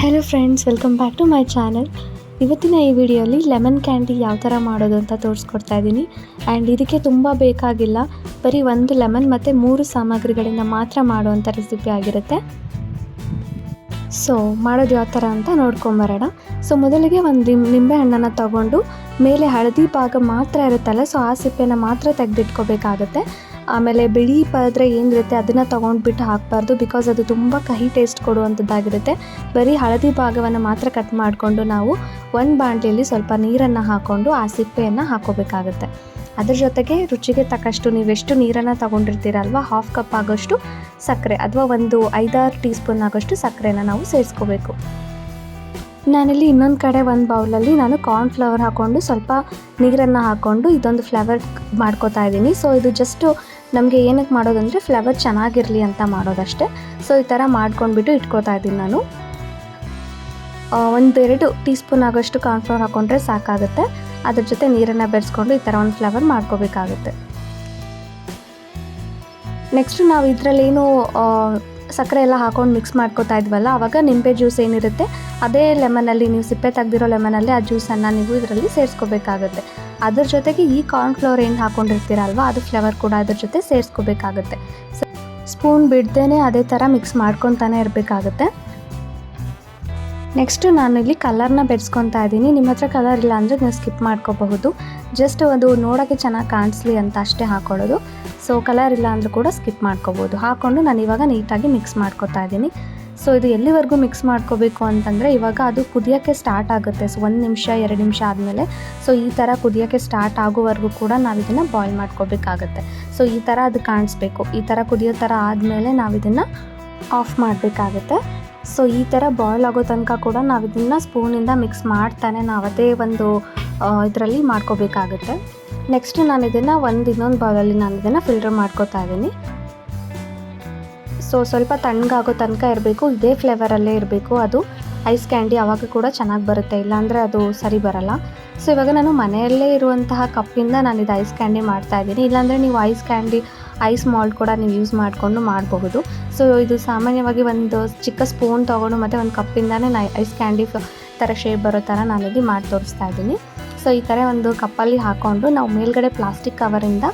Hello friends welcome back to my channel ಇವತ್ತಿನ ಈ ವಿಡಿಯೋಲಿ ಲೆಮನ್ ಕ್ಯಾಂಡಿ ಯಾವ ಥರ ಮಾಡೋದು ಅಂತ ತೋರಿಸ್ಕೊಡ್ತಾ ಇದ್ದೀನಿ. ಆ್ಯಂಡ್ ಇದಕ್ಕೆ ತುಂಬ ಬೇಕಾಗಿಲ್ಲ. ಬರೀ ಒಂದು ಲೆಮನ್ ಮತ್ತು ಮೂರು ಸಾಮಗ್ರಿಗಳಿಂದ ಮಾತ್ರ ಮಾಡುವಂಥ ರೆಸಿಪಿ ಆಗಿರುತ್ತೆ. ಸೊ ಮಾಡೋದು ಯಾವ ಥರ ಅಂತ ನೋಡ್ಕೊಂಬರೋಣ ಸೊ ಮೊದಲಿಗೆ ಒಂದು ನಿಂಬೆ ಹಣ್ಣನ್ನು ತಗೊಂಡು, ಮೇಲೆ ಹಳದಿ ಭಾಗ ಮಾತ್ರ ಇರುತ್ತಲ್ಲ ಸೊ ಆ ಸಿಪ್ಪೆನ ಮಾತ್ರ ತೆಗೆದಿಟ್ಕೋಬೇಕಾಗತ್ತೆ. ಆಮೇಲೆ ಬಿಳಿ ಪಾತ್ರೆ ಏನಿರುತ್ತೆ ಅದನ್ನು ತೊಗೊಂಡ್ಬಿಟ್ಟು ಹಾಕಬಾರ್ದು ಬಿಕಾಸ್ ಅದು ತುಂಬ ಕಹಿ ಟೇಸ್ಟ್ ಕೊಡುವಂಥದ್ದಾಗಿರುತ್ತೆ ಬರೀ ಹಳದಿ ಭಾಗವನ್ನು ಮಾತ್ರ ಕಟ್ ಮಾಡಿಕೊಂಡು ನಾವು ಒಂದು ಬಾಣಲಿಯಲ್ಲಿ ಸ್ವಲ್ಪ ನೀರನ್ನು ಹಾಕ್ಕೊಂಡು ಆ ಸಿಪ್ಪೆಯನ್ನು ಹಾಕೋಬೇಕಾಗುತ್ತೆ ಅದ್ರ ಜೊತೆಗೆ ರುಚಿಗೆ ತಕ್ಕಷ್ಟು ನೀವೆಷ್ಟು ನೀರನ್ನು ತಗೊಂಡಿರ್ತೀರಲ್ವ ಹಾಫ್ ಕಪ್ ಆಗೋಷ್ಟು ಸಕ್ಕರೆ ಅಥವಾ ಒಂದು ಐದಾರು ಟೀ ಸ್ಪೂನ್ ಆಗೋಷ್ಟು ಸಕ್ಕರೆನ ನಾವು ಸೇರಿಸ್ಕೋಬೇಕು. ನಾನಿಲ್ಲಿ ಇನ್ನೊಂದು ಕಡೆ ಒಂದು ಬೌಲಲ್ಲಿ ನಾನು ಕಾರ್ನ್ ಫ್ಲವರ್ ಹಾಕ್ಕೊಂಡು ಸ್ವಲ್ಪ ನೀರನ್ನು ಹಾಕ್ಕೊಂಡು ಇದೊಂದು ಫ್ಲವರ್ ಮಾಡ್ಕೋತಾ ಇದ್ದೀನಿ. ಸೊ ಇದು ಜಸ್ಟು ನಮಗೆ ಏನಕ್ಕೆ ಮಾಡೋದಂದರೆ ಫ್ಲೇವರ್ ಚೆನ್ನಾಗಿರಲಿ ಅಂತ ಮಾಡೋದಷ್ಟೇ. ಸೊ ಈ ಥರ ಮಾಡ್ಕೊಂಡ್ಬಿಟ್ಟು ಇಟ್ಕೋತಾ ಇದ್ದೀನಿ ನಾನು. ಒಂದೆರಡು ಟೀ ಸ್ಪೂನ್ ಆಗೋಷ್ಟು ಕಾರ್ನ್ಫ್ಲೋರ್ ಹಾಕ್ಕೊಂಡ್ರೆ ಸಾಕಾಗುತ್ತೆ. ಅದ್ರ ಜೊತೆ ನೀರನ್ನು ಬೆರೆಸ್ಕೊಂಡು ಈ ಥರ ಒಂದು ಫ್ಲವರ್ ಮಾಡ್ಕೋಬೇಕಾಗುತ್ತೆ. ನೆಕ್ಸ್ಟು ನಾವು ಇದರಲ್ಲೇನು ಸಕ್ಕರೆ ಎಲ್ಲ ಹಾಕೊಂಡು ಮಿಕ್ಸ್ ಮಾಡ್ಕೋತಾ ಇದ್ವಲ್ಲ ಆವಾಗ ನಿಂಬೆ ಜ್ಯೂಸ್ ಏನಿರುತ್ತೆ, ಅದೇ ಲೆಮನಲ್ಲಿ ನೀವು ಸಿಪ್ಪೆ ತೆಗೆದಿರೋ ಲೆಮನಲ್ಲಿ ಆ ಜ್ಯೂಸನ್ನು ನೀವು ಇದರಲ್ಲಿ ಸೇರಿಸ್ಕೋಬೇಕಾಗುತ್ತೆ. ಅದ್ರ ಜೊತೆಗೆ ಈ ಕಾರ್ನ್ಫ್ಲವರ್ ಏನು ಹಾಕೊಂಡಿರ್ತೀರಲ್ವ ಅದು ಫ್ಲೇವರ್ ಕೂಡ ಅದ್ರ ಜೊತೆ ಸೇರಿಸ್ಕೋಬೇಕಾಗುತ್ತೆ. ಸ್ಪೂನ್ ಬಿಡ್ದೇ ಅದೇ ಥರ ಮಿಕ್ಸ್ ಮಾಡ್ಕೊತಾನೆ ಇರಬೇಕಾಗುತ್ತೆ. ನೆಕ್ಸ್ಟು ಇಲ್ಲಿ ಕಲರ್ನ ಬೆರೆಸ್ಕೊತಾ ಇದ್ದೀನಿ. ನಿಮ್ಮ ಹತ್ರ ಕಲರ್ ಇಲ್ಲ ಅಂದರೆ ನೀವು ಸ್ಕಿಪ್ ಮಾಡ್ಕೋಬಹುದು. ಜಸ್ಟ್ ಅದು ನೋಡೋಕ್ಕೆ ಚೆನ್ನಾಗಿ ಕಾಣಿಸ್ಲಿ ಅಂತ ಅಷ್ಟೇ ಹಾಕೊಳ್ಳೋದು ಸೊ ಕಲರ್ ಇಲ್ಲ ಅಂದರೂ ಕೂಡ ಸ್ಕಿಪ್ ಮಾಡ್ಕೋಬೋದು ಹಾಕ್ಕೊಂಡು ನಾನು ಇವಾಗ ನೀಟಾಗಿ ಮಿಕ್ಸ್ ಮಾಡ್ಕೊತಾ ಇದ್ದೀನಿ. ಸೊ ಇದು ಎಲ್ಲಿವರೆಗೂ ಮಿಕ್ಸ್ ಮಾಡ್ಕೋಬೇಕು ಅಂತಂದರೆ ಇವಾಗ ಅದು ಕುದಿಯೋಕ್ಕೆ ಸ್ಟಾರ್ಟ್ ಆಗುತ್ತೆ. ಸೊ ಒಂದು ನಿಮಿಷ, ಎರಡು ನಿಮಿಷ ಆದಮೇಲೆ. ಸೊ ಈ ಥರ ಕುದಿಯೋಕ್ಕೆ ಸ್ಟಾರ್ಟ್ ಆಗೋವರೆಗೂ ಕೂಡ ನಾವು ಇದನ್ನು ಬಾಯ್ಲ್ ಮಾಡ್ಕೋಬೇಕಾಗತ್ತೆ. ಸೊ ಈ ಥರ ಅದು ಕಾಣಿಸ್ಬೇಕು. ಈ ಥರ ಕುದಿಯೋ ಥರ ಆದಮೇಲೆ ನಾವು ಇದನ್ನು ಆಫ್ ಮಾಡಬೇಕಾಗತ್ತೆ. ಸೊ ಈ ಥರ ಬಾಯ್ಲ್ ಆಗೋ ತನಕ ಕೂಡ ನಾವು ಇದನ್ನು ಸ್ಪೂನಿಂದ ಮಿಕ್ಸ್ ಮಾಡ್ತಾನೆ ನಾವು ಅದೇ ಒಂದು ಇದರಲ್ಲಿ ಮಾಡ್ಕೋಬೇಕಾಗುತ್ತೆ. ನೆಕ್ಸ್ಟ್ ನಾನು ಇದನ್ನು ಒಂದು ಇನ್ನೊಂದು ಬೌಲಲ್ಲಿ ನಾನು ಇದನ್ನು ಫಿಲ್ಟರ್ ಮಾಡ್ಕೋತಾ ಇದ್ದೀನಿ. ಸೊ ಸ್ವಲ್ಪ ತಣ್ಣಗಾಗೋ ತನಕ ಇರಬೇಕು, ಇದೇ ಫ್ಲೇವರಲ್ಲೇ ಇರಬೇಕು. ಅದು ಐಸ್ ಕ್ಯಾಂಡಿ ಆವಾಗ ಕೂಡ ಚೆನ್ನಾಗಿ ಬರುತ್ತೆ, ಇಲ್ಲಾಂದರೆ ಅದು ಸರಿ ಬರಲ್ಲ. ಸೊ ಇವಾಗ ನಾನು ಮನೆಯಲ್ಲೇ ಇರುವಂತಹ ಕಪ್ಪಿಂದ ನಾನು ಇದು ಐಸ್ ಕ್ಯಾಂಡಿ ಮಾಡ್ತಾ ಇದ್ದೀನಿ. ಇಲ್ಲಾಂದರೆ ನೀವು ಐಸ್ ಕ್ಯಾಂಡಿ, ಐಸ್ ಮಾಲ್ಟ್ ಕೂಡ ನೀವು ಯೂಸ್ ಮಾಡಿಕೊಂಡು ಮಾಡಬಹುದು. ಸೊ ಇದು ಸಾಮಾನ್ಯವಾಗಿ ಒಂದು ಚಿಕ್ಕ ಸ್ಪೂನ್ ತೊಗೊಂಡು ಮತ್ತು ಒಂದು ಕಪ್ಪಿಂದನೇ ನಾ ಐಸ್ ಕ್ಯಾಂಡಿ ಥರ ಶೇಪ್ ಬರೋ ಥರ ಇಲ್ಲಿ ಮಾಡಿ ತೋರಿಸ್ತಾ ಇದ್ದೀನಿ. ಸೊ ಈ ಥರ ಒಂದು ಕಪ್ಪಲ್ಲಿ ಹಾಕ್ಕೊಂಡು ನಾವು ಮೇಲ್ಗಡೆ ಪ್ಲಾಸ್ಟಿಕ್ ಕವರಿಂದ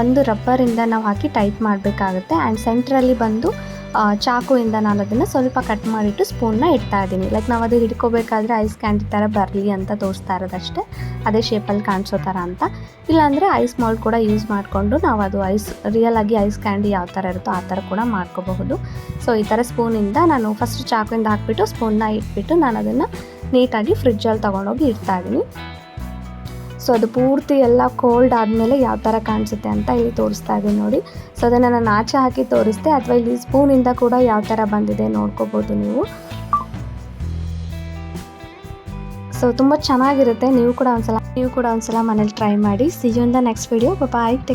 ಒಂದು ರಬ್ಬರಿಂದ ನಾವು ಹಾಕಿ ಟೈಟ್ ಮಾಡಬೇಕಾಗುತ್ತೆ. ಆ್ಯಂಡ್ ಸೆಂಟ್ರಲ್ಲಿ ಬಂದು ಚಾಕುಯಿಂದ ನಾನು ಅದನ್ನು ಸ್ವಲ್ಪ ಕಟ್ ಮಾಡಿಟ್ಟು ಸ್ಪೂನ್ನ ಇಡ್ತಾ ಇದ್ದೀನಿ. ಲೈಕ್ ನಾವು ಅದು ಹಿಡ್ಕೋಬೇಕಾದ್ರೆ ಐಸ್ ಕ್ಯಾಂಡಿ ಥರ ಬರಲಿ ಅಂತ ತೋರಿಸ್ತಾ ಇರೋದಷ್ಟೇ. ಅದೇ ಶೇಪಲ್ಲಿ ಕಾಣಿಸೋ ಥರ ಅಂತ. ಇಲ್ಲಾಂದರೆ ಐಸ್ ಮಾಲ್ಟ್ ಕೂಡ ಯೂಸ್ ಮಾಡಿಕೊಂಡು ನಾವು ಅದು ಐಸ್ ರಿಯಲ್ ಆಗಿ ಐಸ್ ಕ್ಯಾಂಡಿ ಯಾವ ಥರ ಇರುತ್ತೋ ಆ ಥರ ಕೂಡ ಮಾಡ್ಕೋಬಹುದು. ಸೊ ಈ ಥರ ಸ್ಪೂನಿಂದ ನಾನು ಫಸ್ಟ್ ಚಾಕುವಿಂದ ಹಾಕ್ಬಿಟ್ಟು ಸ್ಪೂನ್ನ ಇಟ್ಬಿಟ್ಟು ನಾನು ಅದನ್ನು ನೀಟಾಗಿ ಫ್ರಿಜ್ಜಲ್ಲಿ ತೊಗೊಂಡೋಗಿ ಇಡ್ತಾ ಇದ್ದೀನಿ. ಸೊ ಅದು ಪೂರ್ತಿ ಎಲ್ಲ ಕೋಲ್ಡ್ ಆದಮೇಲೆ ಯಾವ ಥರ ಕಾಣಿಸುತ್ತೆ ಅಂತ ಇಲ್ಲಿ ತೋರಿಸ್ತಾ ಇದ್ದೀನಿ ನೋಡಿ. ಸೊ ಅದನ್ನು ನಾನು ಆಚೆ ಹಾಕಿ ತೋರಿಸ್ದೆ, ಅಥವಾ ಇಲ್ಲಿ ಸ್ಪೂನಿಂದ ಕೂಡ ಯಾವ ಥರ ಬಂದಿದೆ ನೋಡ್ಕೋಬೋದು ನೀವು. ಸೊ ತುಂಬ ಚೆನ್ನಾಗಿರುತ್ತೆ. ನೀವು ಕೂಡ ಒಂದ್ಸಲ, ನೀವು ಕೂಡ ಒಂದ್ಸಲ ಮನೇಲಿ ಟ್ರೈ ಮಾಡಿ. See you in the next video bye take